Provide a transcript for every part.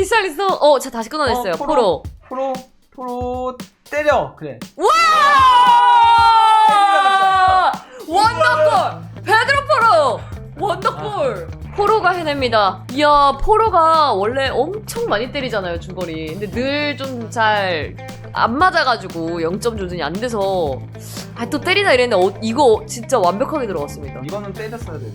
히샬리송. 어, 자 다시 끊어냈어요. 어, 포로. 프로. 프로 프로 때려 그래. 와! 원더골! 베드로 포로! 원더골! 포로가 해냅니다. 이야, 포로가 원래 엄청 많이 때리잖아요, 중거리. 근데 늘 좀 잘 안 맞아가지고 0점 조준이 안 돼서 아, 또 때리나 이랬는데 어, 이거 진짜 완벽하게 들어갔습니다. 이거는 때렸어야 돼.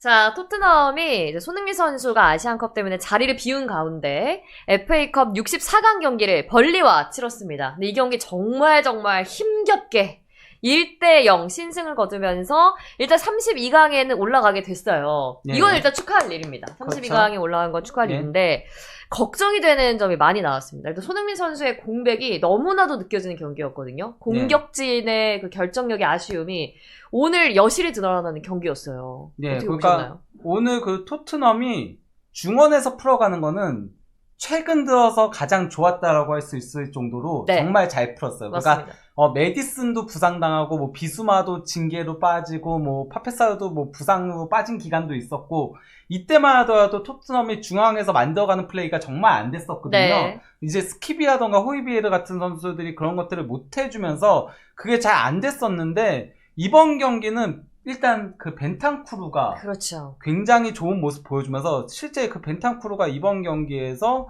자, 토트넘이 이제 손흥민 선수가 아시안컵 때문에 자리를 비운 가운데 FA컵 64강 경기를 벌리와 치렀습니다. 근데 이 경기 정말 정말 힘겹게 1대0 신승을 거두면서 일단 32강에는 올라가게 됐어요. 네. 이건 일단 축하할 일입니다. 32강에 올라간 건 축하할 네. 일인데 걱정이 되는 점이 많이 나왔습니다. 일단 손흥민 선수의 공백이 너무나도 느껴지는 경기였거든요. 공격진의 그 결정력의 아쉬움이 오늘 여실히 드러나는 경기였어요. 네, 어떻게 그러니까 보셨나요? 오늘 그 토트넘이 중원에서 풀어가는 거는 최근 들어서 가장 좋았다라고 할 수 있을 정도로 네. 정말 잘 풀었어요. 그러니까 맞습니다. 어, 메디슨도 부상당하고 뭐 비수마도 징계로 빠지고 뭐 파페사도 뭐 부상으로 빠진 기간도 있었고 이때만 하더라도 토트넘이 중앙에서 만들어가는 플레이가 정말 안 됐었거든요. 네. 이제 스키비라던가 호이비에르 같은 선수들이 그런 것들을 못 해주면서 그게 잘 안 됐었는데 이번 경기는 일단 그 벤탄쿠르가 그렇죠. 굉장히 좋은 모습 보여주면서 실제 그 벤탄쿠르가 이번 경기에서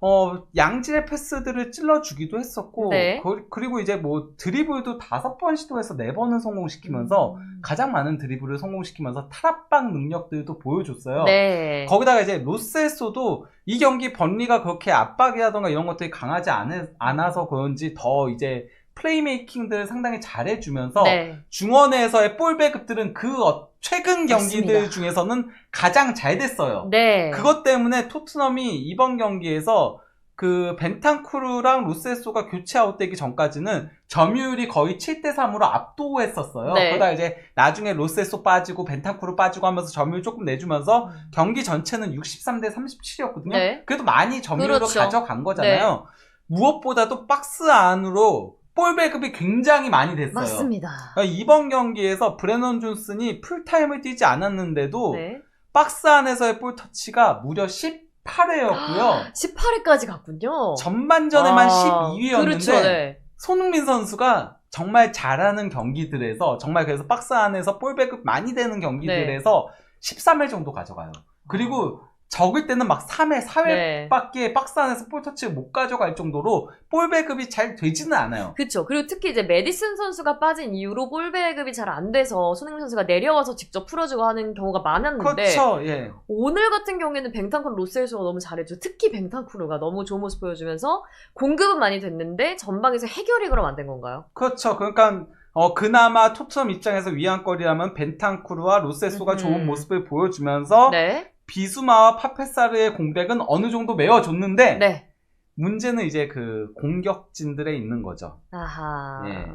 어 양질의 패스들을 찔러주기도 했었고 네. 그, 리고 이제 뭐 드리블도 다섯 번 시도해서 네 번을 성공시키면서 음. 가장 많은 드리블을 성공시키면서 탈압박 능력들도 보여줬어요. 네. 거기다가 이제 로셀소도 이 경기 번리가 그렇게 압박이라던가 이런 것들이 강하지 않, 않아서 그런지 더 이제 플레이메이킹들을 상당히 잘해주면서 네. 중원에서의 볼 배급들은 그 어- 최근 경기들 맞습니다. 중에서는 가장 잘 됐어요. 네. 그것 때문에 토트넘이 이번 경기에서 그 벤탄쿠르랑 로세소가 교체 아웃되기 전까지는 점유율이 거의 7대 3으로 압도했었어요. 네. 그러다 이제 나중에 로세소 빠지고 벤탄쿠르 빠지고 하면서 점유율 조금 내주면서 경기 전체는 63대 37이었거든요. 네. 그래도 많이 점유율을 그렇죠. 가져간 거잖아요. 무엇보다도 박스 안으로 볼 배급이 굉장히 많이 됐어요. 맞습니다. 그러니까 이번 경기에서 브레넌 존슨이 풀타임을 뛰지 않았는데도 네. 박스 안에서의 볼 터치가 무려 18회였고요. 18회까지 갔군요. 전반전에만 아, 12회였는데 그렇죠. 네. 손흥민 선수가 정말 잘하는 경기들에서 정말 그래서 박스 안에서 볼 배급 많이 되는 경기들에서 13회 정도 가져가요. 그리고 적을 때는 막 3회, 4회 네. 밖에 박스 안에서 볼 터치를 못 가져갈 정도로 볼 배급이 잘 되지는 않아요. 그렇죠. 그리고 특히 이제 메디슨 선수가 빠진 이후로 볼 배급이 잘 안 돼서 손흥민 선수가 내려와서 직접 풀어주고 하는 경우가 많았는데 그렇죠. 예. 오늘 같은 경우에는 뱅탄쿠르 로셀소가 너무 잘해줘. 특히 뱅탄쿠르가 너무 좋은 모습 보여주면서 공급은 많이 됐는데 전방에서 해결이 그럼 안 된 건가요? 그렇죠. 그러니까 어 그나마 토트넘 입장에서 위안거리라면 벤탄쿠르와 로세소가 음. 좋은 모습을 보여주면서 네. 비수마와 파페사르의 공백은 어느 정도 메워줬는데 네. 문제는 이제 그 공격진들에 있는 거죠. 아하. 예.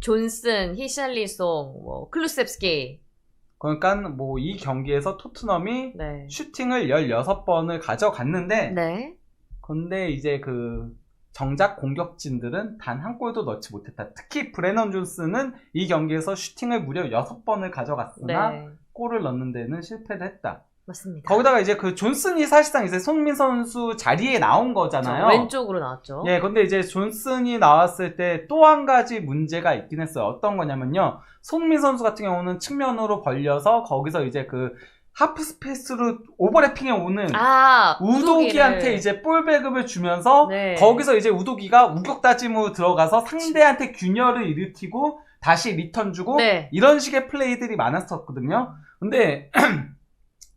존슨, 히샬리송, 뭐 클루셉스키. 그러니까 뭐 이 경기에서 토트넘이 네. 슈팅을 16번을 가져갔는데 네. 근데 이제 그 정작 공격진들은 단 한 골도 넣지 못했다. 특히 브레넌 존스는 이 경기에서 슈팅을 무려 6번을 가져갔으나 네. 골을 넣는 데는 실패를 했다. 맞습니다. 거기다가 이제 그 존슨이 사실상 이제 손민 선수 자리에 나온 거잖아요. 그렇죠. 왼쪽으로 나왔죠. 예, 근데 이제 존슨이 나왔을 때 또 한 가지 문제가 있긴 했어요. 어떤 거냐면요. 손민 선수 같은 경우는 측면으로 벌려서 거기서 이제 그 하프 스페이스로 오버래핑에 오는 아, 우도기한테. 이제 볼 배급을 주면서 네. 거기서 이제 우도기가 우격 다짐으로 들어가서 상대한테 균열을 일으키고 다시 리턴 주고 네. 이런 식의 플레이들이 많았었거든요. 근데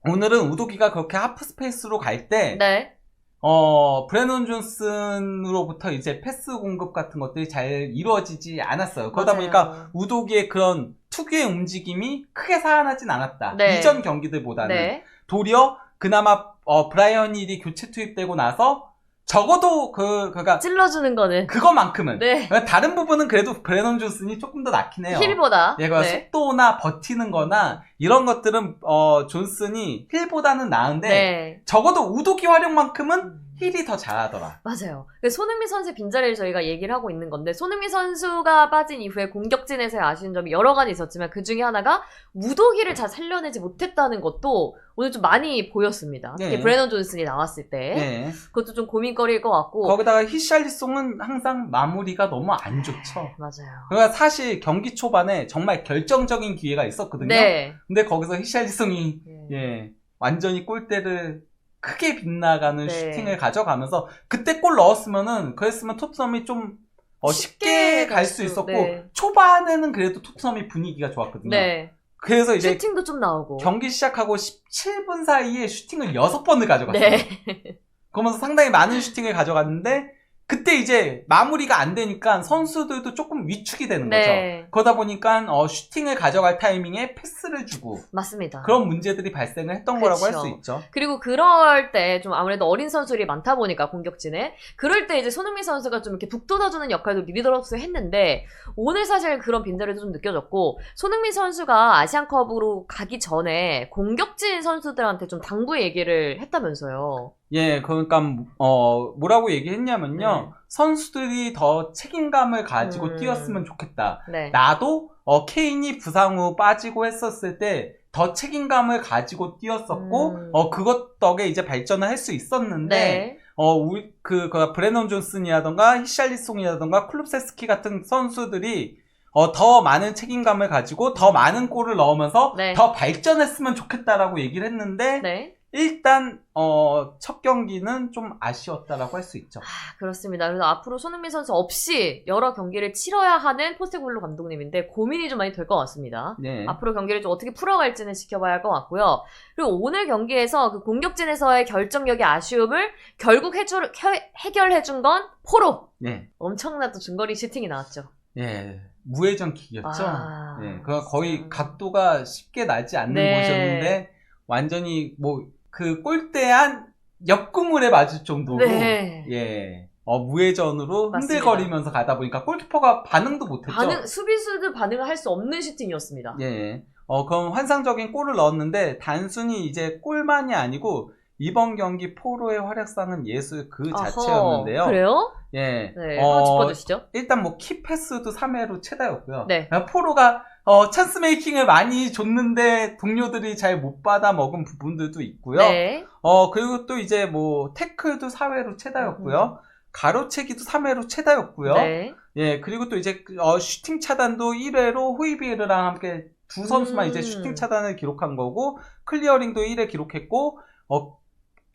오늘은 우도기가 그렇게 하프 스페이스로 갈 때 네. 어, 브레넌 존슨으로부터 이제 패스 공급 같은 것들이 잘 이루어지지 않았어요. 그러다 맞아요. 보니까 우도기의 그런 특유의 움직임이 크게 살아나진 않았다. 네. 이전 경기들보다는. 네. 도리어 그나마 어, 브라이언 힐이 교체 투입되고 나서 적어도 그, 그니까 찔러주는 거는. 그거만큼은. 네. 다른 부분은 그래도 브레넌 존슨이 조금 더 낫긴 해요. 힐보다. 얘가 네. 속도나 버티는 거나 이런 것들은 어, 존슨이 힐보다는 나은데 네. 적어도 우도기 활용만큼은 힐이 더 잘하더라. 맞아요. 근데 손흥민 선수의 빈자리를 저희가 얘기를 하고 있는 건데 손흥민 선수가 빠진 이후에 공격진에서의 아쉬운 점이 여러 가지 있었지만 그 중에 하나가 무도기를 잘 살려내지 못했다는 것도 오늘 좀 많이 보였습니다. 특히 네. 브레넌 존슨이 나왔을 때 네. 그것도 좀 고민거리일 것 같고 거기다가 히샬리송은 항상 마무리가 너무 안 좋죠. 맞아요. 그러니까 사실 경기 초반에 정말 결정적인 기회가 있었거든요. 네. 근데 거기서 히샬리송이 예. 예, 완전히 골대를 크게 빗나가는 네. 슈팅을 가져가면서 그때 골 넣었으면은 그랬으면 토트넘이 좀 어, 쉽게 갈 수 있었고 네. 초반에는 그래도 토트넘이 분위기가 좋았거든요. 네. 그래서 이제 슈팅도 좀 나오고. 경기 시작하고 17분 사이에 슈팅을 6번을 가져갔어요. 네. 그러면서 상당히 많은 슈팅을 가져갔는데 그때 이제 마무리가 안 되니까 선수들도 조금 위축이 되는 거죠. 네. 그러다 보니까 어, 슈팅을 가져갈 타이밍에 패스를 주고 맞습니다. 그런 문제들이 발생을 했던 거라고 할 그쵸. 수 있죠. 그리고 그럴 때 좀 아무래도 어린 선수들이 많다 보니까 공격진에 그럴 때 이제 손흥민 선수가 좀 이렇게 북돋아주는 역할도 리더로서 했는데 오늘 사실 그런 빈자리도 좀 느껴졌고 손흥민 선수가 아시안컵으로 가기 전에 공격진 선수들한테 좀 당부 얘기를 했다면서요. 예, 그러니까 어 뭐라고 얘기했냐면요. 네. 선수들이 더 책임감을 가지고 음. 뛰었으면 좋겠다. 네. 나도 어 케인이 부상 후 빠지고 했었을 때 더 책임감을 가지고 뛰었었고 음. 어 그것 덕에 이제 발전을 할 수 있었는데 네. 어 우리 그, 그 브레넌 존슨이라던가 히샬리송이라던가 클룹세스키 같은 선수들이 어, 더 많은 책임감을 가지고 더 많은 골을 넣으면서 네. 더 발전했으면 좋겠다라고 얘기를 했는데 네. 일단 어, 첫 경기는 좀 아쉬웠다라고 할 수 있죠. 아, 그렇습니다. 그래서 앞으로 손흥민 선수 없이 여러 경기를 치러야 하는 포스테글로 감독님인데 고민이 좀 많이 될 것 같습니다. 네. 앞으로 경기를 좀 어떻게 풀어갈지는 지켜봐야 할 것 같고요. 그리고 오늘 경기에서 그 공격진에서의 결정력의 아쉬움을 결국 해줄, 해, 해결해준 건 포로! 네. 엄청난 또 중거리 슈팅이 나왔죠. 예. 무회전 킥이었죠. 아, 예. 그 거의 음. 각도가 쉽게 나지 않는 네. 곳이었는데 완전히 뭐 그 골대 한 옆구물에 맞을 정도로 네. 예. 어, 무회전으로 맞습니다. 흔들거리면서 가다 보니까 골키퍼가 반응도 못했죠. 반응, 수비수도 반응을 할 수 없는 슈팅이었습니다. 예. 어, 그럼 환상적인 골을 넣었는데 단순히 이제 골만이 아니고 이번 경기 포로의 활약상은 예술 그 자체였는데요. 그래요? 예. 네, 어, 짚어주시죠. 일단 뭐 키패스도 3회로 최다였고요. 네. 포로가 어, 찬스 메이킹을 많이 줬는데 동료들이 잘 못 받아 먹은 부분들도 있고요. 네. 어, 그리고 또 이제 뭐 태클도 4회로 최다였고요. 가로채기도 3회로 최다였고요. 음. 네. 예, 그리고 또 이제 그, 어, 슈팅 차단도 1회로 호이비에르랑 함께 두 선수만 음. 이제 슈팅 차단을 기록한 거고 클리어링도 1회 기록했고 어,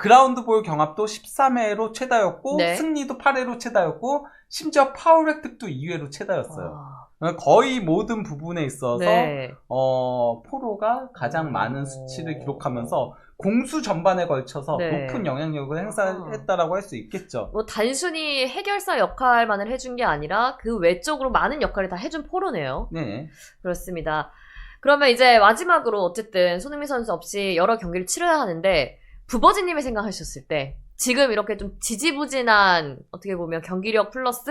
그라운드 볼 경합도 13회로 최다였고 네. 승리도 8회로 최다였고 심지어 파울 획득도 2회로 최다였어요. 아, 거의 모든 부분에 있어서 네. 어, 포로가 가장 오. 많은 수치를 기록하면서 공수 전반에 걸쳐서 네. 높은 영향력을 행사했다라고 할 수 있겠죠. 뭐 단순히 해결사 역할만을 해준 게 아니라 그 외적으로 많은 역할을 다 해준 포로네요. 네. 그렇습니다. 그러면 이제 마지막으로 어쨌든 손흥민 선수 없이 여러 경기를 치러야 하는데 부버지님이 생각하셨을 때 지금 이렇게 좀 지지부진한 어떻게 보면 경기력 플러스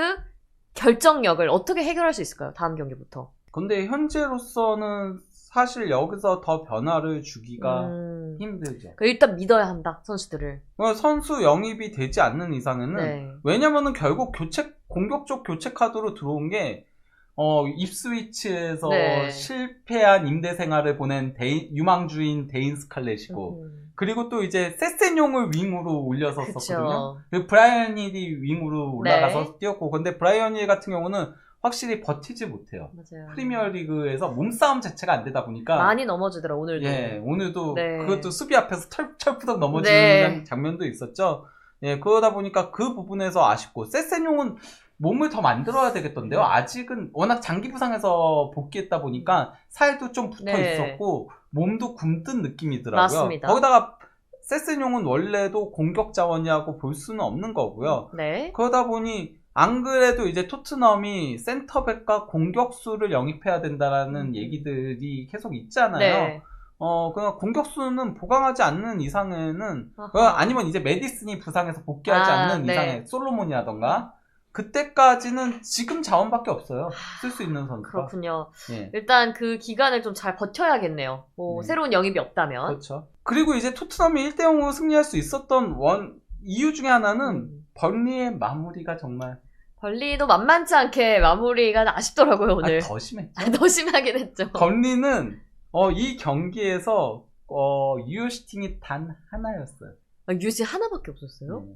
결정력을 어떻게 해결할 수 있을까요? 다음 경기부터. 근데 현재로서는 사실 여기서 더 변화를 주기가 음, 힘들죠. 그 일단 믿어야 한다 선수들을. 어, 선수 영입이 되지 않는 이상에는 네. 왜냐면은 결국 교체 공격적 교체 카드로 들어온 게 어, 입스위치에서 네. 실패한 임대 생활을 보낸 데인- 유망주인 데인 스칼렛이고 음, 그리고 또 이제 세센용을 윙으로 올려섰었거든요. 그쵸. 그 브라이언 힐이 윙으로 올라가서 네. 뛰었고 근데 브라이언 힐 같은 경우는 확실히 버티지 못해요. 맞아요. 프리미어 리그에서 몸싸움 자체가 안 되다 보니까 많이 넘어지더라 오늘도. 예, 오늘도 네. 그것도 수비 앞에서 털, 철푸덕 넘어지는 네. 장면도 있었죠. 예, 그러다 보니까 그 부분에서 아쉽고 세센용은 몸을 더 만들어야 되겠던데요. 네. 아직은 워낙 장기 부상에서 복귀했다 보니까 살도 좀 붙어 네. 있었고 몸도 굼뜬 느낌이더라고요. 맞습니다. 거기다가 세센용은 원래도 공격 자원이라고 볼 수는 없는 거고요. 네. 그러다 보니 안 그래도 이제 토트넘이 센터백과 공격수를 영입해야 된다라는 음. 얘기들이 계속 있잖아요. 네. 어, 그냥 공격수는 보강하지 않는 이상에는 아하. 어, 아니면 이제 메디슨이 부상해서 복귀하지 아, 않는 네. 이상에 솔로몬이라던가 그때까지는 지금 자원밖에 없어요. 쓸 수 있는 선수가. 그렇군요. 예. 일단 그 기간을 좀 잘 버텨야겠네요. 뭐 네. 새로운 영입이 없다면. 그렇죠. 그리고 이제 토트넘이 1대 0으로 승리할 수 있었던 원 이유 중에 하나는 음. 벌리의 마무리가 정말 벌리도 만만치 않게 마무리가 아쉽더라고요 아, 오늘. 더 심했죠. 아, 더 심하긴 했죠. 벌리는 어, 이 경기에서 어, 유효시팅이 단 하나였어요. 아, 유지 하나밖에 없었어요? 네.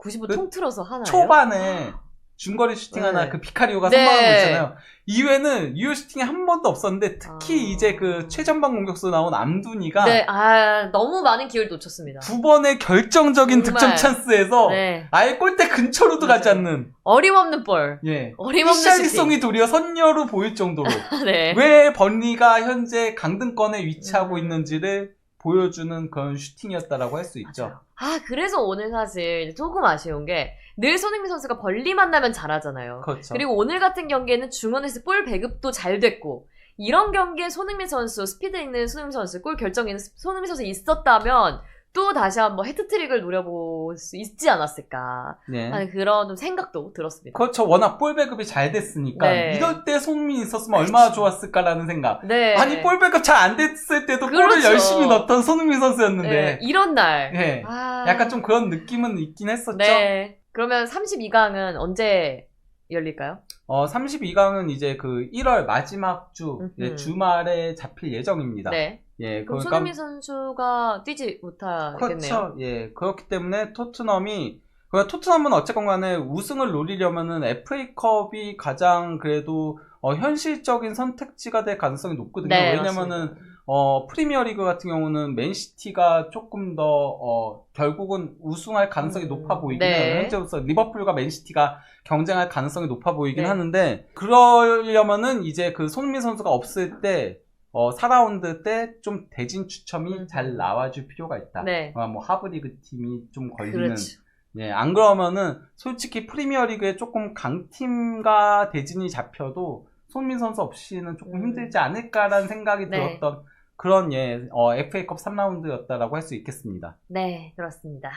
95그 통틀어서 하나예요? 초반에 중거리 슈팅 네. 하나 그 피카리오가 네. 선방한 거 있잖아요. 이후에는 유효 슈팅이 한 번도 없었는데 특히 아. 이제 그 최전방 공격수 나온 암둔이가 네, 아 너무 많은 기회를 놓쳤습니다. 두 번의 결정적인 정말. 득점 찬스에서 네, 아예 골대 근처로도 가지 맞아요. 않는 어림없는 볼, 예. 어림없는 슈팅. 피샬리송이 도리어 선녀로 보일 정도로 네. 왜 번리가 현재 강등권에 위치하고 음. 있는지를 보여주는 그런 슈팅이었다라고 할 수 있죠. 아 그래서 오늘 사실 조금 아쉬운 게 늘 손흥민 선수가 벌리 만나면 잘하잖아요. 그렇죠. 그리고 오늘 같은 경기에는 중원에서 볼 배급도 잘 됐고 이런 경기에 손흥민 선수 스피드 있는 손흥민 선수 골 결정에 있는 손흥민 선수 있었다면 또 다시 한번 헤트트릭을 노려볼 수 있지 않았을까 네. 하는 그런 좀 생각도 들었습니다. 그렇죠. 워낙 볼 배급이 잘 됐으니까 네. 이럴 때 손민이 있었으면 얼마나 좋았을까라는 생각. 네. 아니 볼 배급 잘 안 됐을 때도 그렇죠. 열심히 넣었던 손흥민 선수였는데 네, 이런 날. 네. 아. 약간 좀 그런 느낌은 있긴 했었죠. 네. 그러면 32강은 언제 열릴까요? 어 32강은 이제 그 1월 마지막 주 주말에 잡힐 예정입니다. 네. 예, 그럼 그러니까 손흥민 선수가 뛰지 못하겠네요. 그렇죠. 예, 그렇기 때문에 토트넘이 그 토트넘은 어쨌건 간에 우승을 노리려면은 FA컵이 가장 그래도 어, 현실적인 선택지가 될 가능성이 높거든요. 네, 왜냐면은. 어, 프리미어리그 같은 경우는 맨시티가 조금 더 어, 결국은 우승할 가능성이 음, 높아 보이긴 네. 해요. 현재로서 리버풀과 맨시티가 경쟁할 가능성이 높아 보이긴 네. 하는데 그러려면은 이제 그 손흥민 선수가 없을 때 어, 4라운드 때 좀 대진 추첨이 음. 잘 나와줄 필요가 있다. 네. 어, 뭐 하브리그 팀이 좀 걸리는 그렇죠. 예, 안 그러면은 솔직히 프리미어리그에 조금 강팀과 대진이 잡혀도 손민 선수 없이는 조금 음. 힘들지 않을까라는 생각이 네. 들었던 그런 예, 어, FA컵 3라운드였다라고 할 수 있겠습니다. 네, 그렇습니다.